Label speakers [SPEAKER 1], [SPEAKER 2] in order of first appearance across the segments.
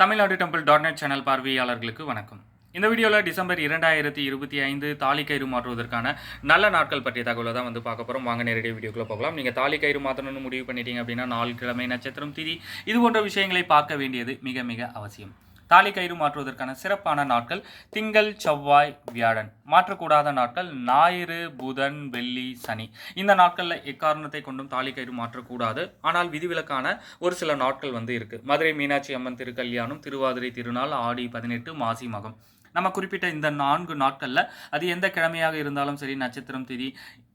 [SPEAKER 1] Tamil Nadu temple dot net channel பார்வையாளர்களுக்கு வணக்கம். இந்த வீடியோவில் டிசம்பர் இரண்டாயிரத்தி இருபத்தி ஐந்து தாலி கயிறு மாற்றுவதற்கான நல்ல நாட்கள் பற்றிய தகவலை தான் வந்து பார்க்க போகிறோம் வாங்க நேரடியாக வீடியோக்குள்ளே போகலாம். நீங்கள் தாலி கயிறு மாற்றணும்னு முடிவு பண்ணிட்டீங்க அப்படின்னா நாள் கிழமை நட்சத்திரம் திதி இது போன்ற விஷயங்களை பார்க்க வேண்டியது மிக மிக அவசியம். தாலி கயிறு மாற்றுவதற்கான சிறப்பான நாட்கள் திங்கள் செவ்வாய் வியாழன். மாற்றக்கூடாத நாட்கள் ஞாயிறு புதன் வெள்ளி சனி. இந்த நாட்களில் எக்காரணத்தை கொண்டும் தாலி கயிறு மாற்றக்கூடாது. ஆனால் விதிவிலக்கான ஒரு சில நாட்கள் வந்து இருக்குது மதுரை மீனாட்சி அம்மன் திருக்கல்யாணம் திருவாதிரை திருநாள் ஆடி பதினெட்டு மாசி மகம். நம்ம குறிப்பிட்ட இந்த நான்கு நாட்களில் அது எந்த கிழமையாக இருந்தாலும் சரி நட்சத்திரம் திதி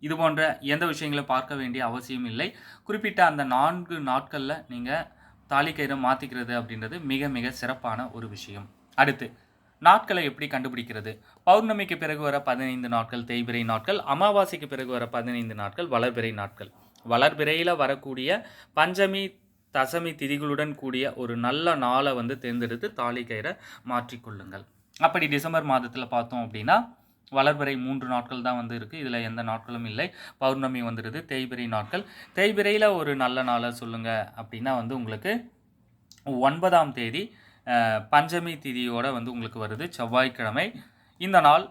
[SPEAKER 1] இது போன்ற எந்த விஷயங்களை பார்க்க வேண்டிய அவசியம் இல்லை. குறிப்பிட்ட அந்த நான்கு நாட்களில் நீங்கள் தாலி கயிறை மாற்றிக்கிறது அப்படின்றது மிக மிக சிறப்பான ஒரு விஷயம். அடுத்து நாட்களை எப்படி கண்டுபிடிக்கிறது? பௌர்ணமிக்கு பிறகு வர பதினைந்து நாட்கள் தேய்பிரை நாட்கள் அமாவாசைக்கு பிறகு வர பதினைந்து நாட்கள் வளர்பிறை நாட்கள். வளர்பிறையில் வரக்கூடிய பஞ்சமி தசமி திதிகளுடன் கூடிய ஒரு நல்ல நாளை வந்து தேர்ந்தெடுத்து தாலி கயிறை மாற்றிக்கொள்ளுங்கள். அப்படி டிசம்பர் மாதத்தில் பார்த்தோம் அப்படின்னா வளர்பிறை மூன்று நாட்கள் தான் வந்து இருக்குது இதில் எந்த நாட்களும் இல்லை. பௌர்ணமி வந்துடுது தேய்பிறை நாட்கள். தேய்பிறையில் ஒரு நல்ல நாளை சொல்லுங்கள் அப்படின்னா வந்து உங்களுக்கு ஒன்பதாம் தேதி பஞ்சமி திதியோடு வந்து உங்களுக்கு வருது. செவ்வாய்க்கிழமை. இந்த நாள்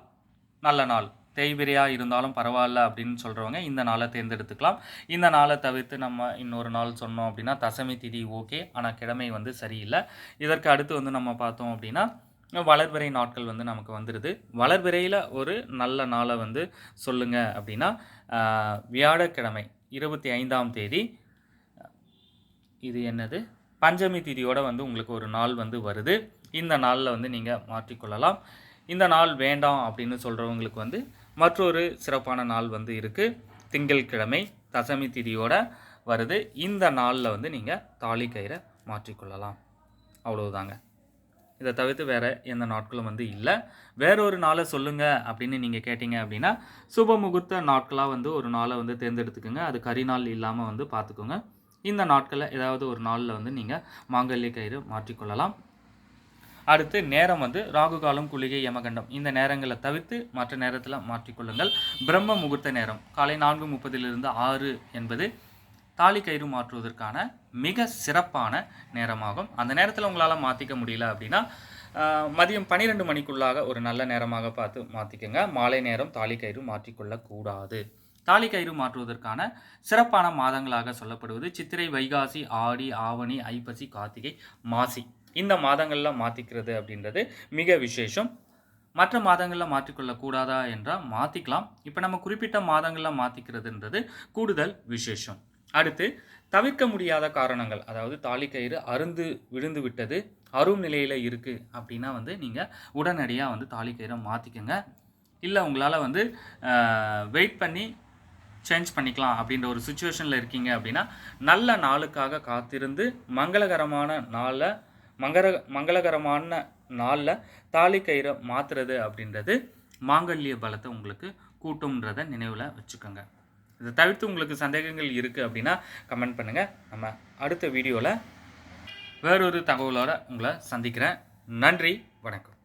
[SPEAKER 1] நல்ல நாள். தேய்பிரியாக இருந்தாலும் பரவாயில்ல அப்படின்னு சொல்கிறவங்க இந்த நாளை தேர்ந்தெடுத்துக்கலாம். இந்த நாளை தவிர்த்து நம்ம இன்னொரு நாள் சொன்னோம் அப்படின்னா தசமி திதி ஓகே. ஆனால் கிழமை வந்து சரியில்லை. இதற்கு அடுத்து வந்து நம்ம பார்த்தோம் அப்படின்னா வளர்பிறை நாட்கள் வந்து நமக்கு வந்துடுது வளர்பிறையில் ஒரு நல்ல நாளை வந்து சொல்லுங்கள் அப்படின்னா வியாழக்கிழமை இருபத்தி ஐந்தாம் தேதி இது என்னது? பஞ்சமி திதியோடு வந்து உங்களுக்கு ஒரு நாள் வந்து வருது. இந்த நாளில் வந்து நீங்கள் மாற்றிக்கொள்ளலாம். இந்த நாள் வேண்டாம் அப்படின்னு சொல்கிறவங்களுக்கு வந்து மற்றொரு சிறப்பான நாள் வந்து இருக்குது திங்கட்கிழமை தசமி திதியோட வருது. இந்த நாளில் வந்து நீங்கள் தாலி கயிறை மாற்றிக்கொள்ளலாம். அவ்வளவுதாங்க. இதை தவிர்த்து வேறு எந்த நாட்களும் வந்து இல்லை. வேற ஒரு நாளை சொல்லுங்கள் அப்படின்னு நீங்கள் கேட்டிங்க அப்படின்னா சுப முகூர்த்த நாட்களாக வந்து ஒரு நாளை வந்து தேர்ந்தெடுத்துக்கோங்க. அது கரிநாள் இல்லாமல் வந்து பார்த்துக்கோங்க இந்த நாட்களில் ஏதாவது ஒரு நாளில் வந்து நீங்கள் மாங்கல்ய கயிறு மாற்றிக்கொள்ளலாம். அடுத்து நேரம் வந்து ராகு காலம் குளிகை யமகண்டம். இந்த நேரங்களை தவிர்த்து மற்ற நேரத்தில் மாற்றிக்கொள்ளுங்கள். பிரம்ம முகூர்த்த நேரம். காலை நான்கு முப்பதிலிருந்து ஆறு என்பது தாலி கயிறு மாற்றுவதற்கான மிக சிறப்பான நேரமாகும். அந்த நேரத்தில் உங்களால் மாற்றிக்க முடியல அப்படின்னா மதியம் பன்னிரெண்டு மணிக்குள்ளாக ஒரு நல்ல நேரமாக பார்த்து மாற்றிக்கோங்க மாலை நேரம் தாலி கயிறு மாற்றிக்கொள்ளக்கூடாது. தாலி கயிறு மாற்றுவதற்கான சிறப்பான மாதங்களாக சொல்லப்படுவது சித்திரை வைகாசி ஆடி ஆவணி ஐப்பசி கார்த்திகை மாசி. இந்த மாதங்களில் மாற்றிக்கிறது அப்படின்றது மிக விசேஷம். மற்ற மாதங்களில் மாற்றிக்கொள்ளக்கூடாதா என்றால் மாற்றிக்கலாம் இப்போ நம்ம குறிப்பிட்ட மாதங்களில் மாற்றிக்கிறதுன்றது கூடுதல் விசேஷம். அடுத்து தவிர்க்க முடியாத காரணங்கள். அதாவது தாலி கயிறு அருந்து விழுந்து விட்டது அரும் நிலையில் இருக்குது அப்படின்னா வந்து நீங்கள் உடனடியாக வந்து தாலிக்கயிறை மாற்றிக்கோங்க இல்லை உங்களால் வந்து வெயிட் பண்ணி சேஞ்ச் பண்ணிக்கலாம் அப்படின்ற ஒரு சுச்சுவேஷனில் இருக்கீங்க அப்படின்னா நல்ல நாளுக்காக காத்திருந்து மங்களகரமான நாளில் மங்கர மங்களகரமான நாளில் தாலி கயிறை மாற்றுறது அப்படின்றது மாங்கல்ய பலத்தை உங்களுக்கு கூட்டும்ன்றதை நினைவில் வச்சுக்கோங்க. இதை தவிர்த்து உங்களுக்கு சந்தேகங்கள் இருக்குது அப்படின்னா கமெண்ட் பண்ணுங்கள் நம்ம அடுத்த வீடியோவில் வேறொரு தகவலோடு உங்களை சந்திக்கிறேன். நன்றி வணக்கம்.